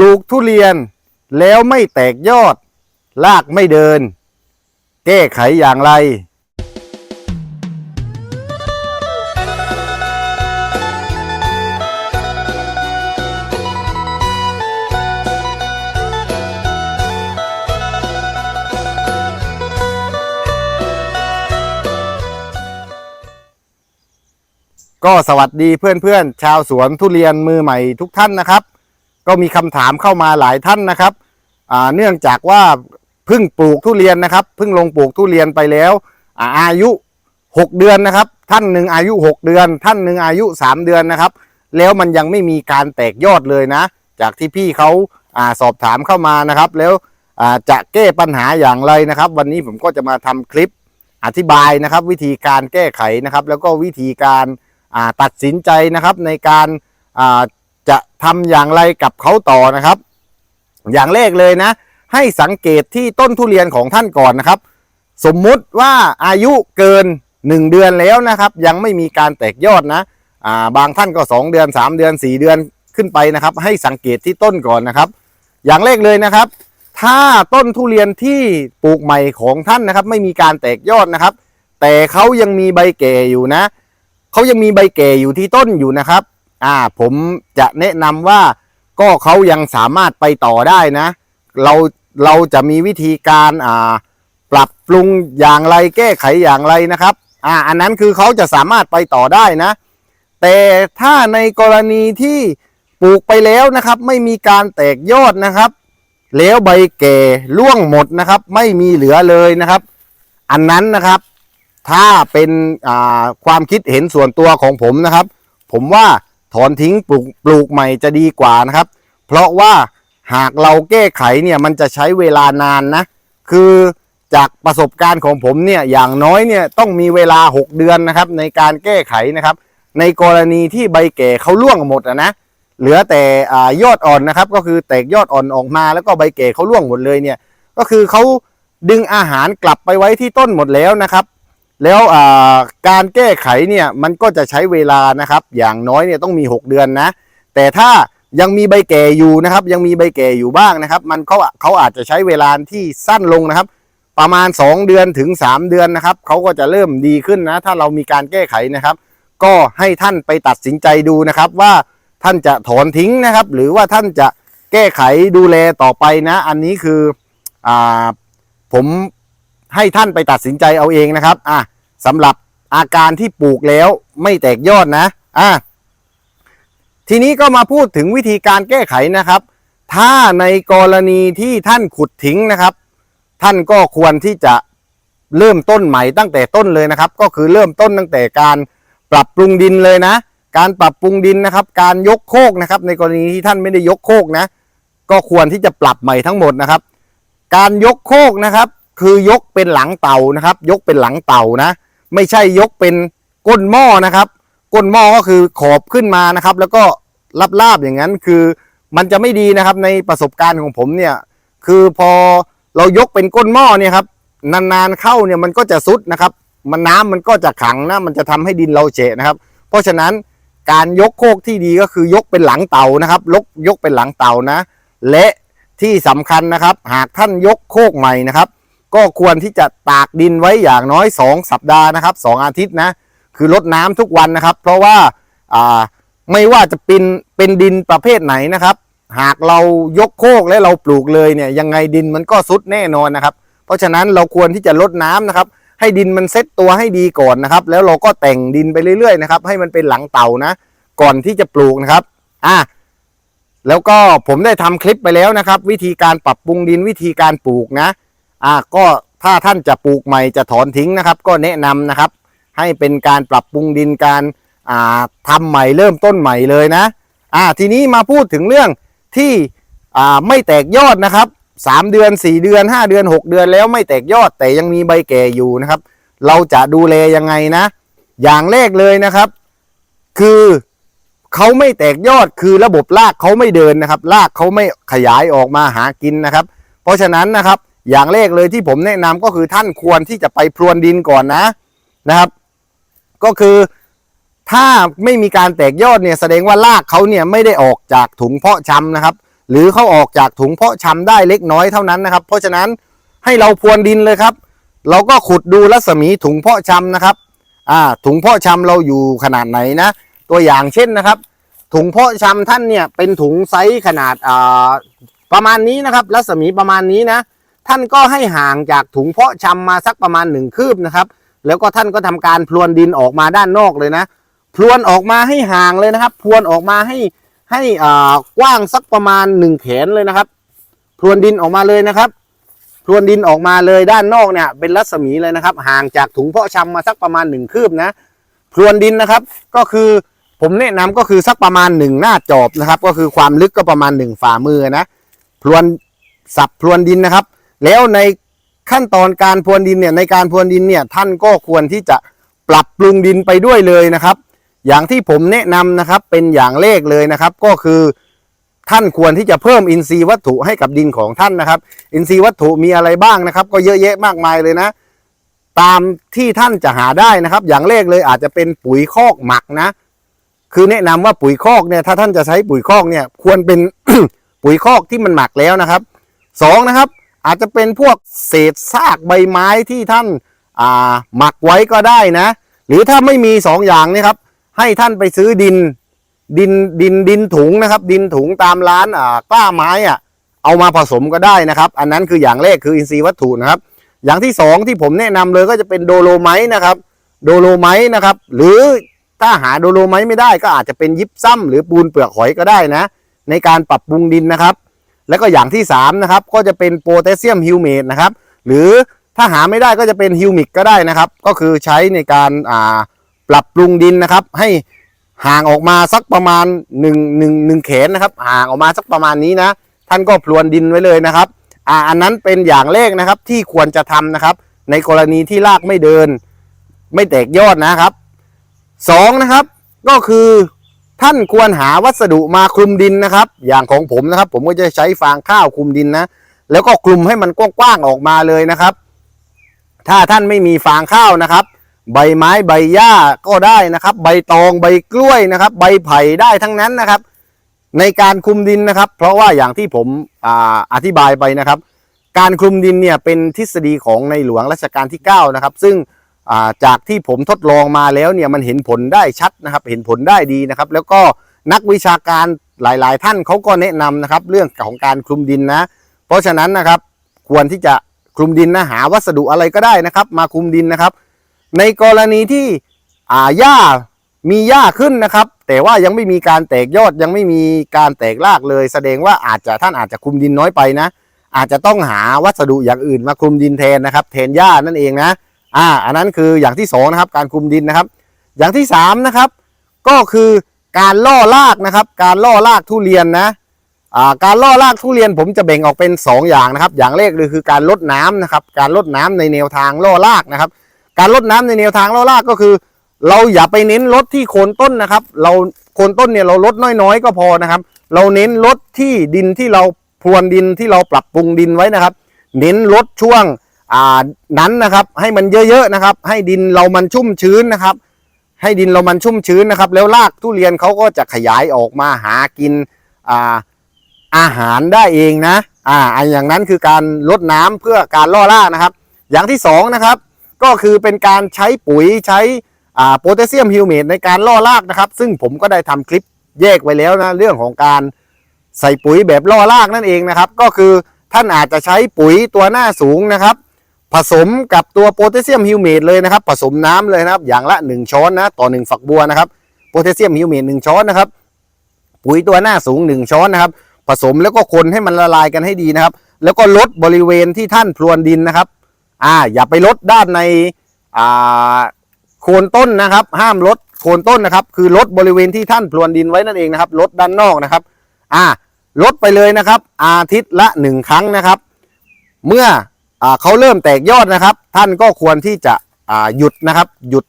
ลูกทุเรียนแล้วไม่แตกยอด ลากไม่เดิน แก้ไขอย่างไร ก็สวัสดีเพื่อนๆ ชาวสวนทุเรียนมือใหม่ทุกท่านนะครับ ก็มีคำถามเข้ามาหลายท่านนะครับเนื่องจากว่าเพิ่งปลูกทุเรียนนะครับเพิ่งลงปลูกทุเรียนไปแล้วอาอายุ 6 เดือนนะครับ ท่านหนึ่งอายุ 6 เดือน ท่านหนึ่งอายุ 3 เดือนนะครับ แล้วมันยังไม่มีการแตกยอดเลยนะ จากที่พี่เขาอาสอบถามเข้ามานะครับ แล้วจะแก้ปัญหาอย่างไรนะครับ วันนี้ผมก็จะมาทำคลิปอธิบายนะครับ วิธีการแก้ไขนะครับ แล้วก็วิธีการาตัดสินใจนะครับในการ จะทำอย่างไรกับเขาต่อนะครับ อย่างแรกเลยนะ ให้สังเกตที่ต้นทุเรียนของท่านก่อนนะครับ สมมุติว่าอายุเกิน 1 เดือนแล้วนะครับ ยังไม่มีการแตกยอดนะอ่าบางท่านก็ 2 เดือน 3 เดือน 4 เดือนขึ้นไปนะครับ ให้สังเกตที่ต้นก่อนนะครับ อย่างแรกเลยนะครับ ถ้าต้นทุเรียนที่ปลูกใหม่ของท่านนะครับ ไม่มีการแตกยอดนะครับ แต่เขายังมีใบแก่อยู่นะเขายังมีใบแก่อยู่ที่ต้นอยู่นะครับ อ่าผมจะแนะนำว่าก็เขายังสามารถไปต่อได้นะ เราเราจะมีวิธีการอ่าปรับปรุงอย่างไรแก้ไขอย่างไรนะครับอ่าอันนั้นคือเขาจะสามารถไปต่อได้นะ แต่ถ้าในกรณีที่ปลูกไปแล้วนะครับ ไม่มีการแตกยอดนะครับ แล้วใบแก่ร่วงหมดนะครับ ไม่มีเหลือเลยนะครับ อันนั้นนะครับ ถ้าเป็นอ่าความคิดเห็นส่วนตัวของผมนะครับ ผมว่า ถอนทิ้งปลูกปลูกใหม่จะดีกว่านะครับ เพราะว่าหากเราแก้ไขเนี่ยมันจะใช้เวลานานนะ คือจากประสบการณ์ของผมเนี่ยอย่างน้อยเนี่ยต้องมีเวลา 6 เดือนนะครับ ในการแก้ไขนะครับ ในกรณีที่ใบแก่เขาร่วงหมดอะนะเหลือแต่ยอดอ่อนนะครับ ก็คือแตกยอดอ่อนออกมา แล้วก็ใบแก่เขาร่วงหมดเลยเนี่ยก็คือเขาดึงอาหารกลับไปไว้ที่ต้นหมดแล้วนะครับ แล้วการแก้ไขเนี่ยมันก็จะใช้เวลานะครับ อย่างน้อยเนี่ยต้องมี 6 เดือนนะ แต่ถ้ายังมีใบแก่อยู่นะครับ ยังมีใบแก่อยู่บ้างนะครับ มันเขาเขาอาจจะใช้เวลาที่สั้นลงนะครับ ประมาณ 2 เดือนถึง 3 เดือนนะครับเขาก็จะเริ่มดีขึ้นนะ ถ้าเรามีการแก้ไขนะครับ ก็ให้ท่านไปตัดสินใจดูนะครับว่าท่านจะถอนทิ้งนะครับ หรือว่าท่านจะแก้ไขดูแลต่อไปนะ อันนี้คืออผม ให้ท่านไปตัดสินใจเอาเองนะครับ อะสำหรับอาการที่ปลูกแล้วไม่แตกยอดนะ อะทีนี้ก็มาพูดถึงวิธีการแก้ไขนะครับ ถ้าในกรณีที่ท่านขุดทิ้งนะครับ ท่านก็ควรที่จะเริ่มต้นใหม่ตั้งแต่ต้นเลยนะครับ ก็คือเริ่มต้นตั้งแต่การปรับปรุงดินเลยนะ การปรับปรุงดินนะครับ การยกโคกนะครับ ในกรณีที่ท่านไม่ได้ยกโคกนะ ก็ควรที่จะปรับใหม่ทั้งหมดนะครับ การยกโคกนะครับ คือยกเป็นหลังเต่านะครับ ยกเป็นหลังเต่านะ ไม่ใช่ยกเป็นก้นหม้อนะครับ ก้นหม้อก็คือขอบขึ้นมานะครับ แล้วก็ลาบอย่างนั้นคือมันจะไม่ดีนะครับในประสบการณ์ของผมเนี่ย คือพอเรายกเป็นก้นหม้อเนี่ยครับนานๆเข้าเนี่ยมันก็จะซุดนะครับ มันน้ำมันก็จะขังนะมันจะทำให้ดินเราเฉะนะครับ เพราะฉะนั้นการยกโคกที่ดีก็คือยกเป็นหลังเต่านะครับยกยกเป็นหลังเต่านะ และที่สำคัญนะครับ หากท่านยกโคกใหม่นะครับ ก็ควรที่จะตากดินไว้อย่างน้อย 2 สัปดาห์นะครับ 2 อาทิตย์นะ คือลดน้ำทุกวันนะครับ เพราะว่าไม่ว่าจะเป็นเป็นดินประเภทไหนนะครับ หากเรายกโคกและเราปลูกเลยเนี่ยยังไงดินมันก็ซุดแน่นอนนะครับ เพราะฉะนั้นเราควรที่จะลดน้ำนะครับ ให้ดินมันเซ็ตตัวให้ดีก่อนนะครับ แล้วเราก็แต่งดินไปเรื่อยๆนะครับ ให้มันเป็นหลังเต่านะ ก่อนที่จะปลูกนะครับอะแล้วก็ผมได้ทำคลิปไปแล้วนะครับ วิธีการปรับปรุงดินวิธีการปลูกนะ อะก็ถ้าท่านจะปลูกใหม่จะถอนทิ้งนะครับ ก็แนะนำนะครับ ให้เป็นการปรับปรุงดินการอ่าทำใหม่เริ่มต้นใหม่เลยนะอ่าทีนี้มาพูดถึงเรื่องที่อ่าไม่แตกยอดนะครับสามเดือนสี่เดือนห้าเดือนหกเดือนแล้วไม่แตกยอดแต่ยังมีใบแก่อยู่นะครับ เราจะดูแลยังไงนะ อย่างแรกเลยนะครับ คือเขาไม่แตกยอดคือระบบรากเขาไม่เดินนะครับรากเขาไม่ขยายออกมาหากินนะครับ เพราะฉะนั้นนะครับ อย่างแรกเลยที่ผมแนะนำก็คือท่านควรที่จะไปพรวนดินก่อนนะนะครับ ก็คือถ้าไม่มีการแตกยอดเนี่ยแสดงว่ารากเขาเนี่ยไม่ได้ออกจากถุงเพาะชำนะครับ หรือเขาออกจากถุงเพาะชำได้เล็กน้อยเท่านั้นนะครับ เพราะฉะนั้นให้เราพรวนดินเลยครับ เราก็ขุดดูรัศมีถุงเพาะชำนะครับอ่าถุงเพาะชำเราอยู่ขนาดไหนนะ ตัวอย่างเช่นนะครับ ถุงเพาะชำท่านเนี่ยเป็นถุงไซส์ขนาดอ่าประมาณนี้นะครับ รัศมีประมาณนี้นะ ท่านก็ให้ห่างจากถุงเพาะชำมาสักประมาณหนึ่งคืบนะครับ แล้วก็ท่านก็ทำการพรวนดินออกมาด้านนอกเลยนะ พรวนออกมาให้ห่างเลยนะครับ พรวนออกมาให้ให้อ่ากว้างสักประมาณหนึ่งแขนเลยนะครับ พรวนดินออกมาเลยนะครับ พรวนดินออกมาเลยด้านนอกเนี่ย เป็นรัศมีเลยนะครับ ห่างจากถุงเพาะชำมาสักประมาณหนึ่งคืบนะ พรวนดินนะครับก็คือผมแนะนำก็คือสักประมาณหนึ่งหน้าจอบนะครับ ก็คือความลึกก็ประมาณหนึ่งฝ่ามือนะพรวนสับพรวนดินนะครับ แล้วในขั้นตอนการพรวนดินเนี่ยในการพรวนดินเนี่ยท่านก็ควรที่จะปรับปรุงดินไปด้วยเลยนะครับ อย่างที่ผมแนะนำนะครับเป็นอย่างแรกเลยนะครับ ก็คือท่านควรที่จะเพิ่มอินทรีย์วัตถุให้กับดินของท่านนะครับ อินทรีย์วัตถุมีอะไรบ้างนะครับ ก็เยอะแยะมากมายเลยนะ ตามที่ท่านจะหาได้นะครับ อย่างแรกเลยอาจจะเป็นปุ๋ยคอกหมักนะ คือแนะนำว่าปุ๋ยคอกเนี่ยถ้าท่านจะใช้ปุ๋ยคอกเนี่ยควรเป็นปุ๋ยคอกที่มันหมักแล้วนะครับสองนะครับ อาจจะเป็นพวกเศษซากใบไม้ที่ท่านาหมักไว้ก็ได้นะ หรือถ้าไม่มีสองอย่างนี่ครับ ให้ท่านไปซื้อดินดินดินดินถุงนะครับ ดินถุงตามร้านกล้าไม้อะเอามาผสมก็ได้นะครับ อันนั้นคืออย่างแรกคืออินทรีย์วัตถุนะครับ อย่างที่สองที่ผมแนะนำเลยก็จะเป็นโดโลไมต์นะครับ โดโลไมต์นะครับ หรือถ้าหาโดโลไมต์ไม่ได้ก็อาจจะเป็นยิปซัมหรือปูนเปลือกหอยก็ได้นะ ในการปรับปรุงดินนะครับ แล้วก็อย่างที่สามนะครับก็จะเป็นโพแทสเซียมฮิวเมตนะครับหรือถ้าหาไม่ได้ก็จะเป็นฮิวมิกก็ได้นะครับ ก็คือใช้ในการปรับปรุงดินนะครับ ให้ห่างออกมาสักประมาณ1นึ่งหนึ่งหนึ่งแขนนะครับ ห่างออกมาสักประมาณนี้นะ ท่านก็พรวนดินไว้เลยนะครับอ่าอันนั้นเป็นอย่างแรกนะครับที่ควรจะทำนะครับ ในกรณีที่รากไม่เดิน ไม่แตกยอดนะครับสองนะครับ ก็คือ ท่านควรหาวัสดุมาคลุมดินนะครับ อย่างของผมนะครับ ผมก็จะใช้ฟางข้าวคลุมดินนะ แล้วก็คลุมให้มันกว้างๆออกมาเลยนะครับ ถ้าท่านไม่มีฟางข้าวนะครับ ใบไม้ใบหญ้าก็ได้นะครับ ใบตองใบกล้วยนะครับ ใบไผ่ได้ทั้งนั้นนะครับ ในการคลุมดินนะครับ เพราะว่าอย่างที่ผมออธิบายไปนะครับ การคลุมดินเนี่ยเป็นทฤษฎีของในหลวงรัชกาลที่9นะครับซึ่ง จากที่ผมทดลองมาแล้วเนี่ยมันเห็นผลได้ชัดนะครับ เห็นผลได้ดีนะครับ แล้วก็นักวิชาการหลาย ๆ ท่านเขาก็แนะนำนะครับ เรื่องของการคลุมดินนะ เพราะฉะนั้นนะครับ ควรที่จะคลุมดินนะหาวัสดุอะไรก็ได้นะครับ มาคลุมดินนะครับ ในกรณีที่อ่าหญ้ามีหญ้าขึ้นนะครับ แต่ว่ายังไม่มีการแตกยอดยังไม่มีการแตกรากเลย แสดงว่าอาจจะท่านอาจจะคลุมดินน้อยไปนะ อาจจะต้องหาวัสดุอย่างอื่นมาคลุมดินแทนนะครับ แทนหญ้านั่นเองนะ อ่า อันนั้นคืออย่างที่สองนะครับ การคุมดินนะครับ อย่างที่สามนะครับ ก็คือการล่อรากนะครับ การล่อรากทุเรียนนะอ่าการล่อรากทุเรียนผมจะแบ่งออกเป็น 2 อย่างนะครับ อย่างแรกเลยคือการลดน้ำนะครับ การลดน้ำในแนวทางล่อรากนะครับ การลดน้ำในแนวทางล่อรากก็คือ เราอย่าไปเน้นลดที่โคนต้นนะครับ เราโคนต้นเนี่ยเราลดน้อยๆ ก็พอนะครับ เราเน้นลดที่ดินที่เราพรวนดินที่เราปรับปรุงดินไว้นะครับ เน้นลดช่วง อ่านั้นนะครับ ให้มันเยอะๆนะครับ ให้ดินเรามันชุ่มชื้นนะครับ ให้ดินเรามันชุ่มชื้นนะครับ แล้วรากทุเรียนเขาก็จะขยายออกมาหากินอ่าอาหารได้เองนะอ่าอันอย่างนั้นคือการลดน้ำเพื่อการล่อรากนะครับ อย่างที่สองนะครับก็คือเป็นการใช้ปุ๋ยใช้โพแทสเซียมฮิวเมตในการล่อรากนะครับ ซึ่งผมก็ได้ทำคลิปแยกไว้แล้วนะเรื่องของการใส่ปุ๋ยแบบล่อรากนั่นเองนะครับ ก็คือท่านอาจจะใช้ปุ๋ยตัวหน้าสูงนะครับ ผสมกับตัวโพแทสเซียมฮิวเมตเลยนะครับ ผสมน้ำเลยนะครับ อย่างละ 1 ช้อนนะต่อ 1 ฝักบัวนะครับโพแทสเซียมฮิวเมต1ช้อนนะครับ ปุ๋ยตัวหน้าสูง 1 ช้อนนะครับ ผสมแล้วก็คนให้มันละลายกันให้ดีนะครับ แล้วก็ลดบริเวณที่ท่านพรวนดินนะครับ อ่า อย่าไปลดด้านในอ่าโคนต้นนะครับ ห้ามลดโคนต้นนะครับ คือลดบริเวณที่ท่านพรวนดินไว้นั่นเองนะครับลดด้านนอกนะครับ อ่าลดไปเลยนะครับ อาทิตย์ละหนึ่งครั้งนะครับ เมื่อ เขาเริ่มแตกยอดนะครับ ท่านก็ควรที่จะหยุดนะครับ หยุด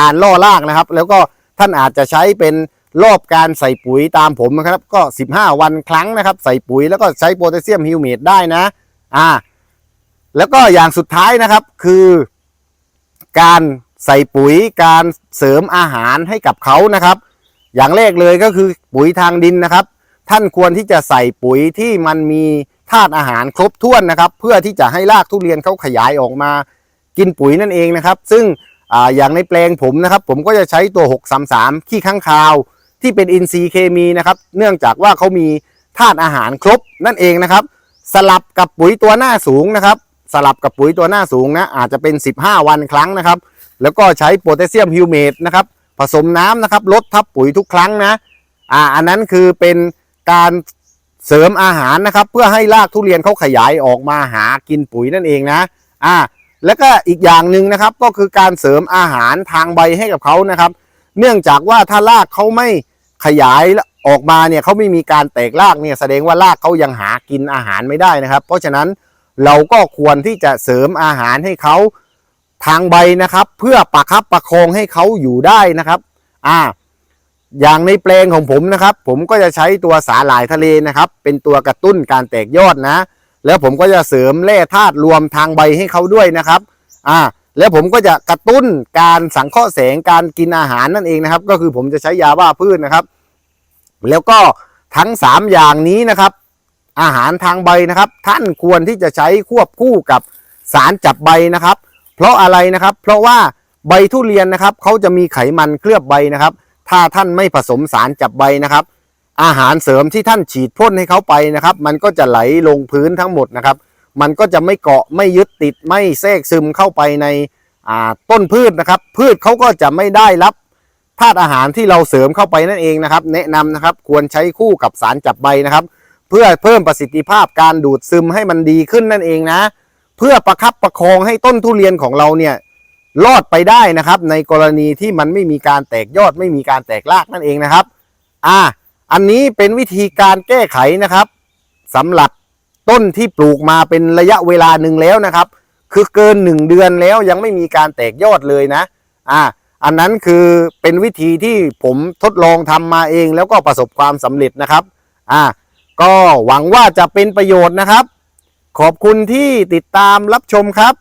การล่อรากนะครับ แล้วก็ท่านอาจจะใช้เป็นรอบการใส่ปุ๋ยตามผมนะครับ ก็ 15 วันครั้งนะครับ ใส่ปุ๋ยแล้วก็ใช้โพแทสเซียมฮิวเมตได้นะอ่าแล้วก็อย่างสุดท้ายนะครับคือการใส่ปุ๋ยการเสริมอาหารให้กับเขานะครับ อย่างแรกเลยก็คือปุ๋ยทางดินนะครับ ท่านควรที่จะใส่ปุ๋ยที่มันมี ธาตุอาหารครบถ้วนนะครับ เพื่อที่จะให้รากทุเรียนเขาขยายออกมากินปุ๋ยนั่นเองนะครับ ซึ่งออย่างในแปลงผมนะครับ ผมก็จะใช้ตัว633ขี้ข้างคาว ที่เป็นอินทรีย์เคมีนะครับ เนื่องจากว่าเขามีธาตุอาหารครบนั่นเองนะครับ สลับกับปุ๋ยตัวหน้าสูงนะครับ สลับกับปุ๋ยตัวหน้าสูงนะอาจจะเป็น 15 วันครั้งนะครับ แล้วก็ใช้โพแทสเซียมฮิวเมตนะครับผสมน้ำนะครับลดทับปุ๋ยทุกครั้งนะอ่าอันนั้นคือเป็นการ เสริมอาหารนะครับ เพื่อให้รากทุเรียนเขาขยายออกมาหากินปุ๋ยนั่นเองนะอ่าแล้วก็อีกอย่างหนึ่งนะครับก็คือการเสริมอาหารทางใบให้กับเขานะครับ เนื่องจากว่าถ้ารากเขาไม่ขยายออกมาเนี่ยเขาไม่มีการแตกรากเนี่ยแสดงว่ารากเขายังหากินอาหารไม่ได้นะครับ เพราะฉะนั้นเราก็ควรที่จะเสริมอาหารให้เขาทางใบนะครับ เพื่อประครับประคองให้เขาอยู่ได้นะครับ อ่า อย่างในแปลงของผมนะครับ ผมก็จะใช้ตัวสาหร่ายทะเลนะครับ เป็นตัวกระตุ้นการแตกยอดนะ แล้วผมก็จะเสริมแร่ธาตุรวมทางใบให้เขาด้วยนะครับอ่าแล้วผมก็จะกระตุ้นการสังเคราะห์แสงการกินอาหารนั่นเองนะครับ ก็คือผมจะใช้ยาบ้าพืชนะครับ แล้วก็ทั้ง 3 อย่างนี้นะครับ อาหารทางใบนะครับ ท่านควรที่จะใช้ควบคู่กับสารจับใบนะครับ เพราะอะไรนะครับ เพราะว่าใบทุเรียนนะครับเขาจะมีไขมันเคลือบใบนะครับ ถ้าท่านไม่ผสมสารจับใบนะครับ อาหารเสริมที่ท่านฉีดพ่นให้เขาไปนะครับ มันก็จะไหลลงพื้นทั้งหมดนะครับ มันก็จะไม่เกาะไม่ยึดติดไม่แทรกซึมเข้าไปในต้นพืชนะครับ พืชเขาก็จะไม่ได้รับธาตุอาหารที่เราเสริมเข้าไปนั่นเองนะครับ แนะนำนะครับควรใช้คู่กับสารจับใบนะครับ เพื่อเพิ่มประสิทธิภาพการดูดซึมให้มันดีขึ้นนั่นเองนะ เพื่อประคับประคองให้ต้นทุเรียนของเราเนี่ย รอดไปได้นะครับ ในกรณีที่มันไม่มีการแตกยอดไม่มีการแตกรากนั่นเองนะครับ อ่า อันนี้เป็นวิธีการแก้ไขนะครับสำหรับต้นที่ปลูกมาเป็นระยะเวลาหนึ่งแล้วนะครับ คือเกินหนึ่งเดือนแล้วยังไม่มีการแตกยอดเลยนะ อ่า อันนั้นคือเป็นวิธีที่ผมทดลองทำมาเองแล้วก็ประสบความสำเร็จนะครับ อ่า ก็หวังว่าจะเป็นประโยชน์นะครับ ขอบคุณที่ติดตามรับชมครับ